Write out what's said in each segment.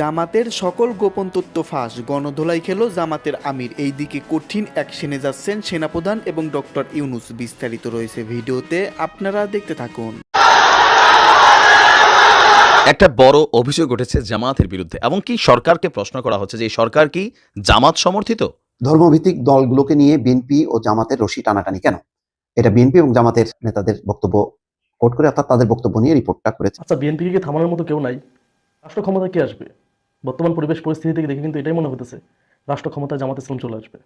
জামাতের সকল গোপন তথ্য ফাঁস। গণধোলাই খেল জামাতের আমির। এই দিকে কঠিন অ্যাকশনে যাচ্ছেন সেনাপ্রধান এবং ডক্টর ইউনুস। বিস্তারিত রয়েছে ভিডিওতে আপনারা দেখতে থাকুন। একটা বড় অভিযোগ উঠেছে জামাতের বিরুদ্ধে এবং কি সরকারকে প্রশ্ন করা হচ্ছে যে এই সরকার কি জামাত সমর্থিত? ধর্মভিত্তিক দলগুলোকে নিয়ে বিএনপি ও জামাতের রশি টানাটানি কেন? এটা বিএনপি এবং জামাতের নেতাদের বক্তব্য কোট করে অর্থাৎ তাদের বক্তব্য নিয়ে রিপোর্টটা করেছে। আচ্ছা বিএনপিকে থামানোর মতো কেউ নাই। রাষ্ট্র ক্ষমতায় কে আসবে? বর্তমান পরিবেশ পরিস্থিতি থেকে দেখে কিন্তু এটাই মনে হতেছে রাষ্ট্র ক্ষমতায় জামাত ইসলাম চলে আসবে।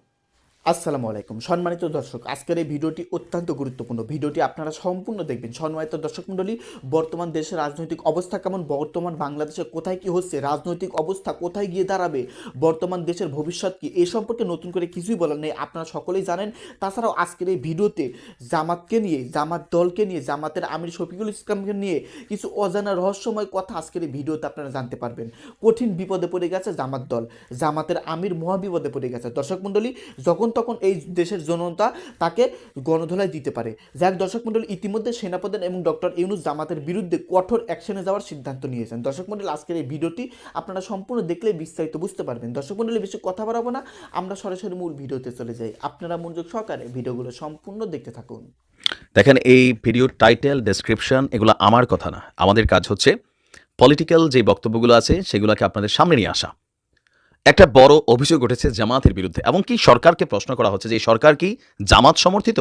আসসালামু আলাইকুম। সম্মানিত দর্শক, আজকের এই ভিডিওটি অত্যন্ত গুরুত্বপূর্ণ। ভিডিওটি আপনারা সম্পূর্ণ দেখবেন। সম্মানিত দর্শক মণ্ডলী, বর্তমান দেশের রাজনৈতিক অবস্থা কেমন? বর্তমান বাংলাদেশে কোথায় কি হচ্ছে? রাজনৈতিক অবস্থা কোথায় গিয়ে দাঁড়াবে? বর্তমান দেশের ভবিষ্যৎ কি? এই সম্পর্কে নতুন করে কিছুই বলার নেই। আপনারা সকলেই জানেন। তাছাড়াও আজকের এই ভিডিওতে জামাতকে নিয়ে, জামাত দলকে নিয়ে, জামাতের আমির শফিকুল ইসলামকে নিয়ে কিছু অজানা রহস্যময় কথা আজকের এই ভিডিওতে আপনারা জানতে পারবেন। কঠিন বিপদে পড়ে গেছে জামাত দল। জামাতের আমির মহাবিপদে পড়ে গেছে। দর্শক মণ্ডলী, যখন তখন এই দেশের জনতা তাকে গণধোলাই দিতে পারে। যাক, দর্শক মণ্ডলী, ইতিমধ্যে সেনাপ্রধান এবং ডক্টর ইউনুস জামাতের বিরুদ্ধে কঠোর অ্যাকশনে যাওয়ার সিদ্ধান্ত নিয়েছেন। দর্শক মণ্ডলী, আজকের এই ভিডিওটি আপনারা সম্পূর্ণ দেখলে বিস্তারিত বুঝতে পারবেন। দর্শক মণ্ডলী, বেশি কথা বাড়াবো না। আমরা সরাসরি মূল ভিডিওতে চলে যাই। আপনারা মনোযোগ সহকারে ভিডিওগুলো সম্পূর্ণ দেখতে থাকুন। দেখেন, এই ভিডিওর টাইটেল, ডেসক্রিপশন এগুলো আমার কথা না। আমাদের কাজ হচ্ছে, পলিটিক্যাল যে বক্তব্যগুলো আছে, সেগুলোকে আপনাদের সামনে নিয়ে আসা। একটা বড় অভিযোগ উঠেছে জামাতের বিরুদ্ধে, এবং কি সরকারকে প্রশ্ন করা হচ্ছে যে সরকার কি জামাত সমর্থিত?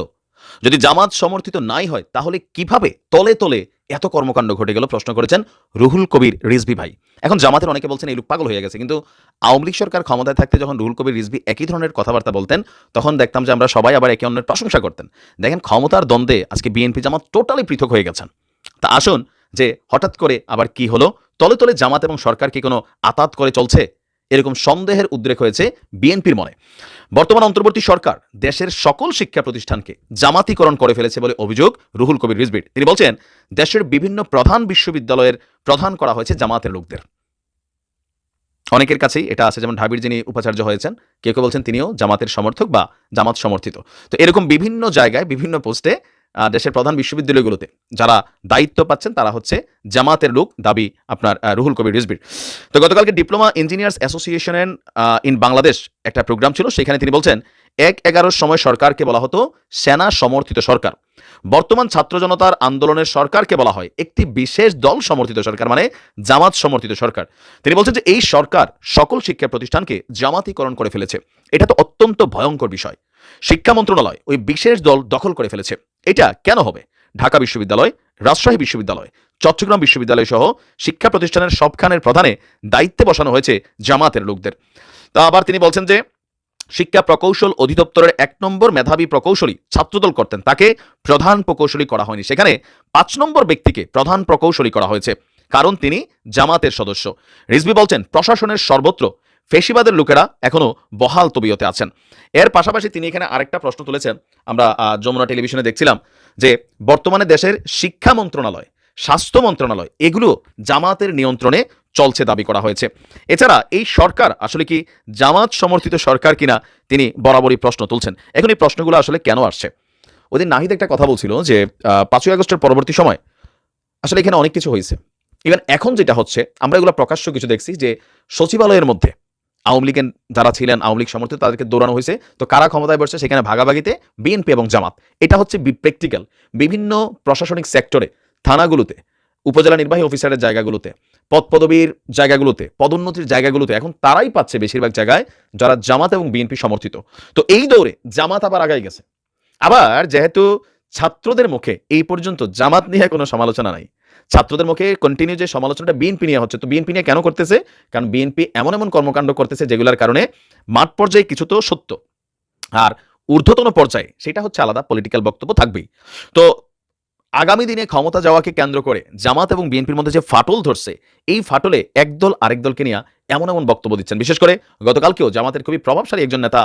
যদি জামাত সমর্থিত নাই হয়, তাহলে কীভাবে তলে তলে এত কর্মকাণ্ড ঘটে গেল? প্রশ্ন করেছেন রুহুল কবির রিজভি ভাই। এখন জামাতের অনেকে বলছেন এই লোক পাগল হয়ে গেছে, কিন্তু আওয়ামী লীগ সরকার ক্ষমতায় থাকতে যখন রুহুল কবির রিজভি একই ধরনের কথাবার্তা বলতেন, তখন দেখতাম যে আমরা সবাই আবার একে অন্যের প্রশংসা করতেন। দেখেন ক্ষমতার দ্বন্দ্বে আজকে বিএনপি জামাত টোটালি পৃথক হয়ে গেছেন। তা আসুন যে হঠাৎ করে আবার কি হলো? তলে তলে জামাত এবং সরকার কি কোনো আতাত করে চলছে? এরকম সন্দেহের উদ্রেক হয়েছে বিএনপির মনে। বর্তমান অন্তর্বর্তী সরকার দেশের সকল শিক্ষা প্রতিষ্ঠানকে জামাতিকরণ করে ফেলেছে বলে অভিযোগ রুহুল কবির রিজবির তিনি বলছেন, দেশের বিভিন্ন প্রধান বিশ্ববিদ্যালয়ের প্রধান করা হয়েছে জামাতের লোকদের। অনেকের কাছেই এটা আছে, যেমন ঢাবির যিনি উপাচার্য হয়েছেন, কেউ কেউ বলছেন তিনিও জামাতের সমর্থক বা জামাত সমর্থিত। তো এরকম বিভিন্ন জায়গায়, বিভিন্ন পোস্টে দেশের প্রধান বিশ্ববিদ্যালয়গুলোতে যারা দায়িত্ব পাচ্ছেন, তারা হচ্ছে জামাতের লোক, দাবি আপনার রুহুল কবির রিজবির তো গতকালকে ডিপ্লোমা ইঞ্জিনিয়ার্স অ্যাসোসিয়েশনের ইন বাংলাদেশ একটা প্রোগ্রাম ছিল, সেখানে তিনি বলছেন, এক এগারোর সময় সরকারকে বলা হতো সেনা সমর্থিত সরকার। বর্তমান ছাত্র জনতার আন্দোলনের সরকারকে বলা হয় একটি বিশেষ দল সমর্থিত সরকার মানে জামাত সমর্থিত সরকার। তিনি বলছেন যে এই সরকার সকল শিক্ষা প্রতিষ্ঠানকে জামাতিকরণ করে ফেলেছে। এটা তো অত্যন্ত ভয়ঙ্কর বিষয়। শিক্ষা মন্ত্রণালয় ওই বিশেষ দল দখল করে ফেলেছে। এটা কেন হবে? ঢাকা বিশ্ববিদ্যালয়, রাজশাহী বিশ্ববিদ্যালয়, চট্টগ্রাম বিশ্ববিদ্যালয় সহ শিক্ষা প্রতিষ্ঠানের সবখানের প্রধানে দায়িত্বে বসানো হয়েছে জামাতের লোকদের। তা আবার তিনি বলছেন যে, শিক্ষা প্রকৌশল অধিদপ্তরের এক নম্বর মেধাবী প্রকৌশলী ছাত্রদল করতেন। তাকে প্রধান প্রকৌশলী করা হয়নি। সেখানে পাঁচ নম্বর ব্যক্তিকে প্রধান প্রকৌশলী করা হয়েছে। কারণ তিনি জামাতের সদস্য। রিজবি বলছেন, প্রশাসনের সর্বত্র ফেসিবাদের লোকেরা এখনও বহাল তবিয়তে আছেন। এর পাশাপাশি তিনি এখানে আরেকটা প্রশ্ন তুলেছেন। আমরা যমুনা টেলিভিশনে দেখছিলাম যে, বর্তমানে দেশের শিক্ষা মন্ত্রণালয়, স্বাস্থ্য মন্ত্রণালয়, এগুলো জামাতের নিয়ন্ত্রণে চলছে দাবি করা হয়েছে। এছাড়া এই সরকার আসলে কি জামাত সমর্থিত সরকার কিনা তিনি বরাবরই প্রশ্ন তুলছেন। এখন এই প্রশ্নগুলো আসলে কেন আসছে? ওদিন নাহিদ একটা কথা বলছিল যে পাঁচই আগস্টের পরবর্তী সময় আসলে এখানে অনেক কিছু হয়েছে। ইভেন এখন যেটা হচ্ছে, আমরা এগুলো প্রকাশ্য কিছু দেখছি যে, সচিবালয়ের মধ্যে আওয়ামী লীগের যারা ছিলেন, আওয়ামী লীগ সমর্থিত, তাদেরকে দৌড়ানো হয়েছে। তো কারা ক্ষমতায় বসছে? সেখানে ভাগাভাগিতে বিএনপি এবং জামাত। এটা হচ্ছে প্র্যাকটিক্যাল বিভিন্ন প্রশাসনিক সেক্টরে থানাগুলোতে, উপজেলা নির্বাহী অফিসারের জায়গাগুলোতে পদ পদবীর জায়গাগুলোতে, পদোন্নতির জায়গাগুলোতে এখন তারাই পাচ্ছে বেশিরভাগ জায়গায় যারা জামাত এবং বিএনপি সমর্থিত। তো এই দৌড়ে জামাত আবার আগাই গেছে। আবার যেহেতু ছাত্রদের মুখে এই পর্যন্ত জামাত নিয়ে কোনো সমালোচনা নাই ছাত্রদের মুখে কন্টিনিউ যে সমালোচনাটা বিএনপি নিয়ে হচ্ছে, তো বিএনপি নিয়ে কেন করতেছে? কারণ বিএনপি এমন এমন কর্মকাণ্ড করতেছে যেগুলোর কারণে মাঠ পর্যায়ে কিছু তো সত্য। আর ঊর্ধ্বতন পর্যায়ে সেটা হচ্ছে আলাদা পলিটিক্যাল বক্তব্য থাকবেই। তো আগামী দিনে ক্ষমতা যাওয়াকে কেন্দ্র করে জামাত এবং বিএনপির মধ্যে যে ফাটল ধরছে, এই ফাটলে একদল আরেক দলকে নিয়ে এমন এমন বক্তব্য দিচ্ছেন। বিশেষ করে গতকালকেও জামাতের খুবই প্রভাবশালী একজন নেতা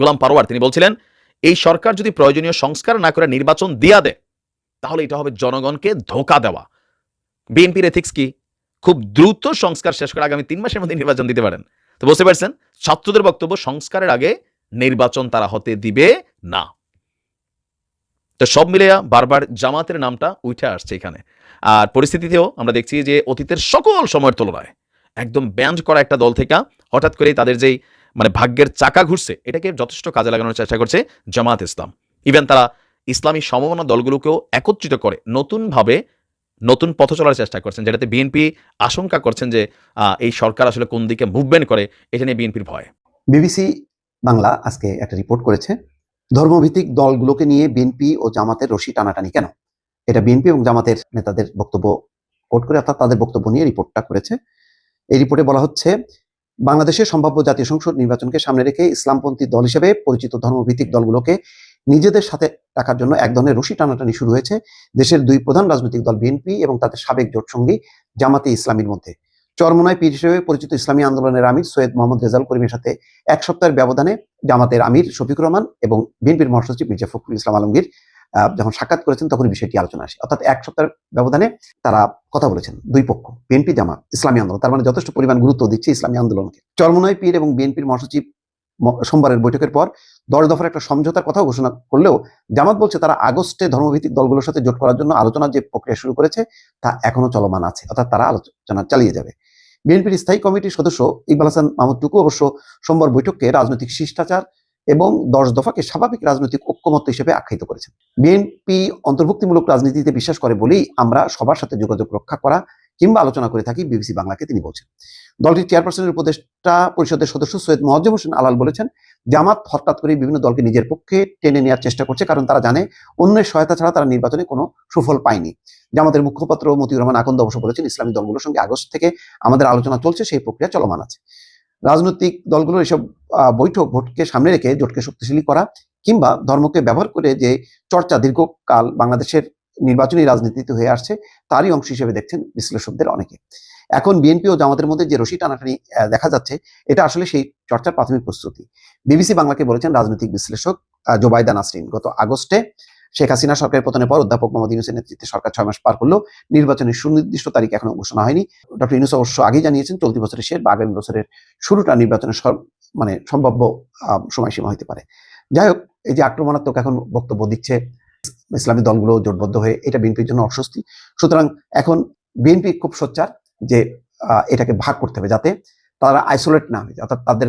গোলাম পারোয়ার, তিনি বলছিলেন, এই সরকার যদি প্রয়োজনীয় সংস্কার না করে নির্বাচন দিয়া দেয়, তাহলে এটা হবে জনগণকে ধোকা দেওয়া। বিএনপির এথিক্স কি? খুব দ্রুত সংস্কার শেষ করে আগামী তিন মাসের মধ্যে নির্বাচন দিতে পারেন। তো বুঝতে পারছেন? ছাত্রদের বক্তব্য, সংস্কারের আগে নির্বাচন তারা হতে দিবে না। তো সব মিলিয়া বারবার জামাতের নামটা উঠে আসছে এখানে। আর পরিস্থিতিতেও আমরা দেখছি যে অতীতের সকল সময়ের তুলনায় একদম ব্যান্ড করা একটা দল থেকে হঠাৎ করেই তাদের যেই মানে ভাগ্যের চাকা ঘুরছে, এটাকে যথেষ্ট কাজে লাগানোর চেষ্টা করছে জামাত ইসলাম। ইভেন তারা ইসলামী সমমনা দলগুলোকেও একত্রিত করে নতুনভাবে নতুন পথ চলার চেষ্টা করছেন, যেটাতে বিএনপি আশঙ্কা করছেন যে এই সরকার আসলে কোন দিকে মুভমেন্ট করে, এটা নিয়ে বিএনপির ভয়। বিবিসি বাংলা আজকে একটা রিপোর্ট করেছে, ধর্মভিত্তিক দলগুলোকে নিয়ে বিএনপি ও জামাতের রশি টানাটানি কেন? এটা বিএনপি এবং জামাতের নেতাদের বক্তব্য কোট করে, অর্থাৎ তাদের বক্তব্য নিয়ে রিপোর্টটা করেছে। এই রিপোর্টে বলা হচ্ছে, বাংলাদেশের সম্ভাব্য জাতীয় সংসদ নির্বাচনকে সামনে রেখে ইসলামপন্থী দল হিসেবে পরিচিত ধর্মভিত্তিক দলগুলোকে নিজেদের সাথে রাখার জন্য এক ধরনের রশি টানাটানি শুরু হয়েছে দেশের দুই প্রধান রাজনৈতিক দল বিএনপি এবং তাদের সাবেক জোটসঙ্গী জামাতে ইসলামীর মধ্যে। চরমোনায় পীর হিসেবে পরিচিত ইসলামী আন্দোলনের আমির সৈয়দ মোহাম্মদ রেজাল করিমের সাথে এক সপ্তাহের ব্যবধানে জামাতের আমির শফিকুর রহমান এবং বিএনপির মহাসচিব মির্জা ফখরুল ইসলাম আলমগীর যখন সাক্ষাৎ করেছেন তখন বিষয়টি আলোচনা আসে। অর্থাৎ এক সপ্তাহের ব্যবধানে তারা কথা বলেছেন, দুই পক্ষ বিএনপি জামাত, ইসলামী আন্দোলন, তার মানে যথেষ্ট পরিমাণ গুরুত্ব দিচ্ছে ইসলামী আন্দোলনকে। চরমোনায় পীর এবং বিএনপির মহাসচিব সোমবারের বৈঠকের পর দশ দফার একটা সমঝোতার কথাও ঘোষণা করলেও জামাত বলছে তারা আগস্টে ধর্মভিত্তিক দলগুলোর সাথে জোট করার জন্য আলোচনার যে প্রক্রিয়া শুরু করেছে তা এখনও চলমান আছে, অর্থাৎ তারা আলোচনা চালিয়ে যাবে। বিএনপির স্থায়ী কমিটির সদস্য ইকবাল হাসান মাহমুদ টুকু অবশ্য সোমবার বৈঠককে রাজনৈতিক শিষ্টাচার এবং দশ দফাকে স্বাভাবিক রাজনৈতিক ঐক্যমত্য হিসেবে আখ্যায়িত করেছেন। বিএনপি অন্তর্ভুক্তিমূলক রাজনীতিতে বিশ্বাস করে বলেই আমরা সবার সাথে যোগাযোগ রক্ষা করা কিংবা আলোচনা করে থাকি বিবিসি বাংলাকে, তিনি বলছেন। দলটির চেয়ারপারসনের উপদেষ্টা পরিষদের সদস্য সৈয়দ মোয়াজ্জেম হোসেন আলাল বলেছেন, জামাত হঠাৎ করে বিভিন্ন দলকে নিজের পক্ষে টেনে নেওয়ার চেষ্টা করছে, কারণ তারা জানে অন্যের সহায়তা ছাড়া তারা নির্বাচনে কোনো সুফল পায়নি। জামাতের মুখপাত্র মতিউর রহমান আকন্দ অবশ্য বলেছেন, ইসলামী দলগুলোর সঙ্গে আগস্ট থেকে আমাদের আলোচনা চলছে, সেই প্রক্রিয়া চলমান আছে। রাজনৈতিক দলগুলোর এসব বৈঠক ভোটকে সামনে রেখে জোটকে শক্তিশালী করা কিংবা ধর্মকে ব্যবহার করে যে চর্চা দীর্ঘকাল বাংলাদেশের নির্বাচনী রাজনীতিতে হয়ে আসছে, তারই অংশ হিসেবে দেখছেন বিশ্লেষকদের অনেকে। এখন বিএনপি ও জামাতের মধ্যে যে রশি টানাটানি দেখা যাচ্ছে, এটা আসলে সেই চর্চার প্রাথমিক প্রস্তুতি। বিবিসি বাংলাকে বলেছেন রাজনৈতিক বিশ্লেষক জোবাইদা নাসরিন গত আগস্টে শেখ হাসিনা সরকারের পতনের পর অধ্যাপক মোহাম্মদ ইউনুসের নেতৃত্বে সরকার ছয় মাস পার করল নির্বাচনের সুনির্দিষ্ট তারিখ এখনও ঘোষণা হয়নি। ডক্টর ইউনুস অবশ্য আগেই জানিয়েছেন চলতি বছরের শেষ বা আগামী বছরের শুরুটা নির্বাচনের মানে সম্ভাব্য সময়সীমা হতে পারে। যাই হোক, এই যে আক্রমণাত্মক এখন বক্তব্য দিচ্ছে ইসলামী দলগুলো জোটবদ্ধ হয়ে এটা বিএনপির জন্য অস্বস্তি। সুতরাং এখন বিএনপি খুব সোচ্চার যে এটাকে ভাগ করতে হবে যাতে তারা আইসোলেট না হয়ে অর্থাৎ তাদের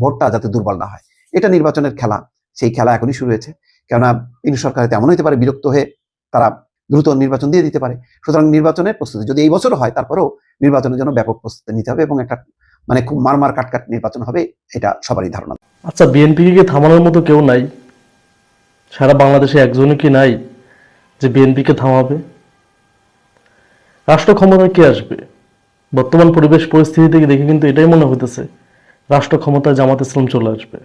ভোটটা যাতে দুর্বল না হয়। এটা নির্বাচনের খেলা, সেই খেলা এখনই শুরু হয়েছে। কেননা ইনু সরকার এমন হতে পারে, বিরক্ত হয়ে তারা দ্রুত নির্বাচন দিয়ে দিতে পারে। সুতরাং নির্বাচনের প্রস্তুতি যদি এই বছরও হয়, তারপরেও নির্বাচনের জন্য ব্যাপক প্রস্তুতি নিতে হবে এবং একটা মানে খুব মারমার কাটকাট নির্বাচন হবে, এটা সবারই ধারণা। আচ্ছা বিএনপিকে থামানোর মতো কেউ নাই। সারা বাংলাদেশে একজনও কি নাই যে বিএনপিকে থামাবে? রাষ্ট্র ক্ষমতায় কে আসবে? বর্তমান পরিবেশ পরিস্থিতি থেকে দেখে কিন্তু এটাই মনে হইতেছে, রাষ্ট্র ক্ষমতায় জামাত ইসলাম চলে আসবে।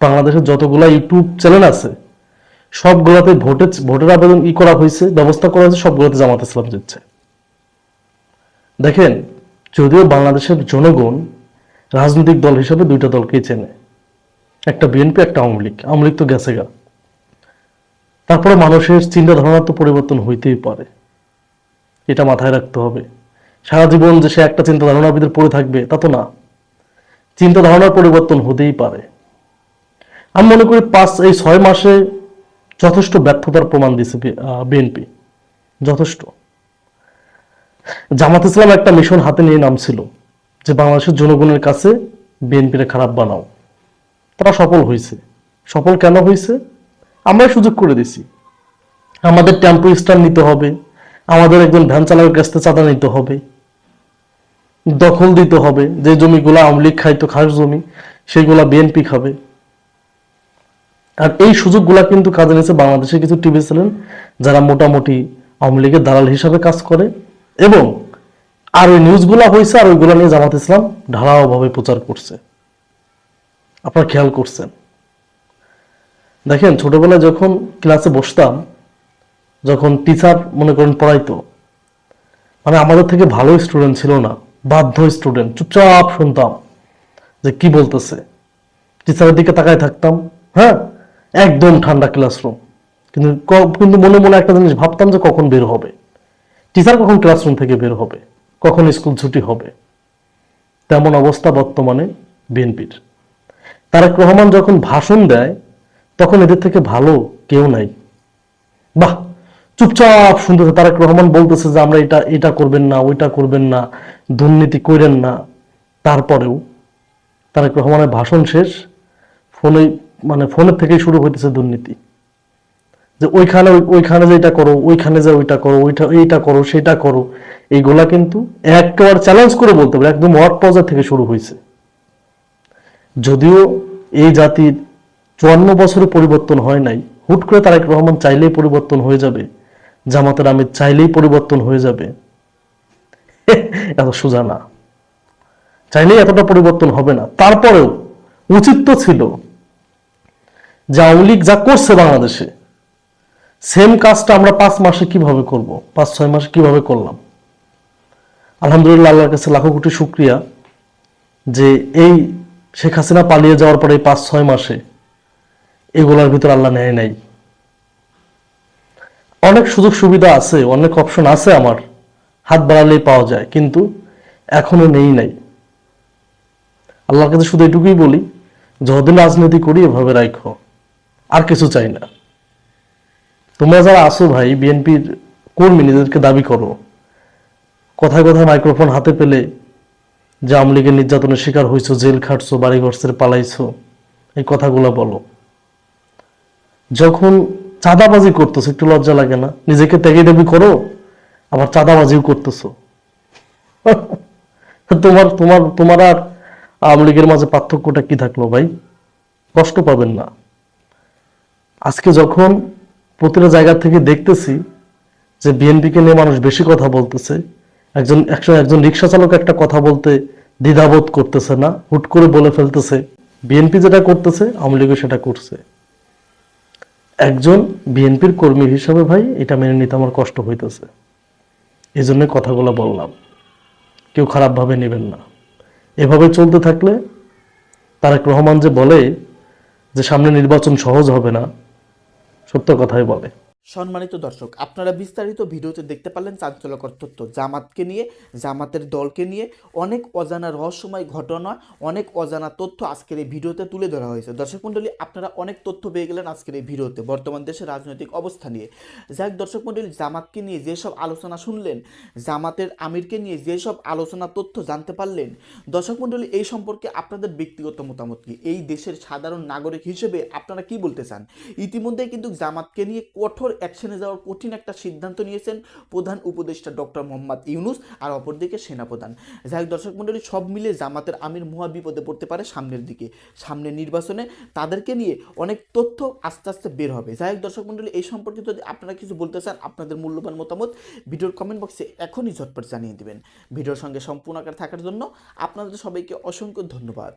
বাংলাদেশের যতগুলা ইউটিউব চ্যানেল আছে, সবগুলাতে ভোটে ভোটের আবেদন ই করা হয়েছে ব্যবস্থা করা হয়েছে সবগুলোতে জামাত ইসলাম জিতছে। দেখেন, যদিও বাংলাদেশের জনগণ রাজনৈতিক দল হিসেবে দুইটা দলকেই চেনে, একটা বিএনপি, একটা আওয়ামী লীগ। আওয়ামী লীগ তো গেছে গা তারপরে মানুষের চিন্তা ধারণা তো পরিবর্তন হইতেই পারে। এটা মাথায় রাখতে হবে। সারা জীবন যে সে একটা চিন্তা ধারণার ভিতরে পড়ে থাকবে, তা তো না। চিন্তা ধারণার পরিবর্তন হতেই পারে। আমি মনে করি পাঁচ, এই ছয় মাসে যথেষ্ট ব্যর্থতার প্রমাণ দিয়েছে বিএনপি। যথেষ্ট। জামাত ইসলাম একটা মিশন হাতে নিয়ে নামছিল যে বাংলাদেশের জনগণের কাছে বিএনপির খারাপ বানাও। তারা সফল হয়েছে সফল কেন হয়েছে আমরাই সুযোগ করে দিছি। আমাদের টেম্পো স্ট্যান্ড নিতে হবে, আমাদের একজন ভ্যান চালকের কাছ থেকে চাঁদা নিতে হবে, দখল দিতে হবে, যে জমিগুলো আওয়ামী লীগ খাইতো, খাস জমি, সেগুলা বিএনপি খাবে। আর এই সুযোগগুলা কিন্তু কাজে নিয়েছে বাংলাদেশের কিছু টিভি চ্যানেল যারা মোটামুটি আওয়ামী লীগের দালাল হিসাবে কাজ করে এবং আর ওই নিউজগুলো হয়েছে আর ওইগুলো নিয়ে জামাত ইসলাম ঢালাওভাবে প্রচার করছে। আপনারা খেয়াল করছেন। দেখেন, ছোটবেলায় যখন ক্লাসে বসতাম, যখন টিচার মনে করেন পড়াইতো মানে আমাদের থেকে ভালো স্টুডেন্ট ছিল না, বাধ্য স্টুডেন্ট চুপচাপ শুনতাম যে কি বলতেছে। টিচারের দিকে তাকায় থাকতাম হ্যাঁ একদম ঠান্ডা ক্লাসরুম কিন্তু কিন্তু মনে মনে একটা জিনিস ভাবতাম যে কখন বের হবে। টিচার কখন ক্লাসরুম থেকে বের হবে? কখন স্কুল ছুটি হবে? তেমন অবস্থা বর্তমানে বিএনপির তারেক রহমান যখন ভাষণ দেয় তখন এদের থেকে ভালো কেউ নাই। বাহ, চুপচাপ শুনতেছে তারেক রহমান বলতেছে যে, আমরা এটা এটা করবেন না, ওইটা করবেন না, দুর্নীতি করেন না। তারপরেও তারেক রহমানের ভাষণ শেষ, ফোনে মানে ফোনের থেকেই শুরু হইতেছে দুর্নীতি। যে ওইখানে ওইখানে যে এটা করো, ওইখানে যে ওইটা করো, ওইটা, এইটা করো, সেটা করো, এইগুলা কিন্তু একেবারে চ্যালেঞ্জ করে বলতে পারে, একদম ওয়ার্ড পর্যায় থেকে শুরু হয়েছে যদিও এই জাতির চুয়ান্ন বছরে পরিবর্তন হয় নাই। হুট করে তারেক রহমান চাইলেই পরিবর্তন হয়ে যাবে। জামাতের আমির চাইলেই পরিবর্তন হয়ে যাবে। এত সোজা না। চাইলেই এতটা পরিবর্তন হবে না। তারপরেও উচিত তো ছিল যে আওয়ামী লীগ যা করছে বাংলাদেশে সেম কাজটা আমরা পাঁচ মাসে কীভাবে করব? পাঁচ, ছয় মাসে কীভাবে করলাম? আলহামদুলিল্লাহ আল্লাহর কাছে লাখো কোটি শুক্রিয়া যে এই শেখ হাসিনা পালিয়ে যাওয়ার পরে এই পাঁচ, ছয় মাসে এগুলোর ভিতর আল্লাহ নেয় নাই। অনেক সুযোগ সুবিধা আছে, অনেক অপশন আছে আমার, হাত বাড়ালেই পাওয়া যায়, কিন্তু এখনও নেই নাই। আল্লাহর কাছে শুধু এটুকুই বলি, যতদিন রাজনীতি করি এভাবে রাখো আর কিছু চাই না। তোমরা যারা আসো ভাই, বিএনপির কর্মী, নিজেদেরকে দাবি করো। কথায় কথায় মাইক্রোফোন হাতে পেলে যে আওয়ামী লীগের নির্যাতনের শিকার হয়েছো জেল খাটছো বাড়ি ঘর ছেড়ে পালাইছো, এই কথাগুলো বলো। যখন চাঁদাবাজি করতেছো, একটু লজ্জা লাগে না? নিজেকে ত্যাগে দাবি করো, আবার চাঁদাবাজিও করতেছো। তোমার তোমার তোমার আর আওয়ামী লীগের মাঝে পার্থক্যটা কি থাকল ভাই? কষ্ট পাবেন না। আজকে যখন প্রতিটা জায়গা থেকে দেখতেছি যে বিএনপিকে নিয়ে মানুষ বেশি কথা বলতেছে, একজন একজন একজন রিক্সা চালক একটা কথা বলতে দ্বিধাবোধ করতেছে না, হুট করে বলে ফেলতেছে, বিএনপি যেটা করতেছে, আওয়ামী লীগও সেটা করছে। একজন বিএনপির কর্মী হিসাবে ভাই এটা মেনে নিতে আমার কষ্ট হইতেছে। এই জন্য কথাগুলো বললাম। কেউ খারাপভাবে নেবেন না। এভাবে চলতে থাকলে তারেক রহমান যে বলে যে সামনে নির্বাচন সহজ হবে না, সত্য কথাই বলে। সম্মানিত দর্শক, আপনারা বিস্তারিত ভিডিওতে দেখতে পারলেন চাঞ্চল্যকর তথ্য। জামাতকে নিয়ে, জামাতের দলকে নিয়ে অনেক অজানা রহস্যময় ঘটনা, অনেক অজানা তথ্য আজকের এই ভিডিওতে তুলে ধরা হয়েছে। দর্শক মণ্ডলী, আপনারা অনেক তথ্য পেয়ে গেলেন আজকের এই ভিডিওতে। বর্তমান দেশের রাজনৈতিক অবস্থা নিয়ে। যাই দর্শক মণ্ডলী, জামাতকে নিয়ে যেসব আলোচনা শুনলেন, জামাতের আমিরকে নিয়ে যেসব আলোচনা তথ্য জানতে পারলেন, দর্শক মণ্ডলী, এই সম্পর্কে আপনাদের ব্যক্তিগত মতামত কি? এই দেশের সাধারণ নাগরিক হিসেবে আপনারা কি বলতে চান? ইতিমধ্যে কিন্তু জামাতকে নিয়ে কঠোর অ্যাকশনে যাওয়ার কঠিন একটা সিদ্ধান্ত নিয়েছেন প্রধান উপদেষ্টা ডক্টর মোহাম্মদ ইউনুস আর অপরদিকে সেনাপ্রধান। যাই হোক দর্শক মণ্ডলী, সব মিলে জামাতের আমির মহা বিপদে পড়তে পারে সামনের দিকে। সামনের নির্বাচনে তাদেরকে নিয়ে অনেক তথ্য আস্তে আস্তে বের হবে। যাই হোক দর্শক মণ্ডলী, এই সম্পর্কে যদি আপনারা কিছু বলতে চান, আপনাদের মূল্যবান মতামত ভিডিওর কমেন্ট বক্সে এখনই ঝটপট জানিয়ে দেবেন। ভিডিওর সঙ্গে সম্পূর্ণ আকারে থাকার জন্য আপনাদের সবাইকে অসংখ্য ধন্যবাদ।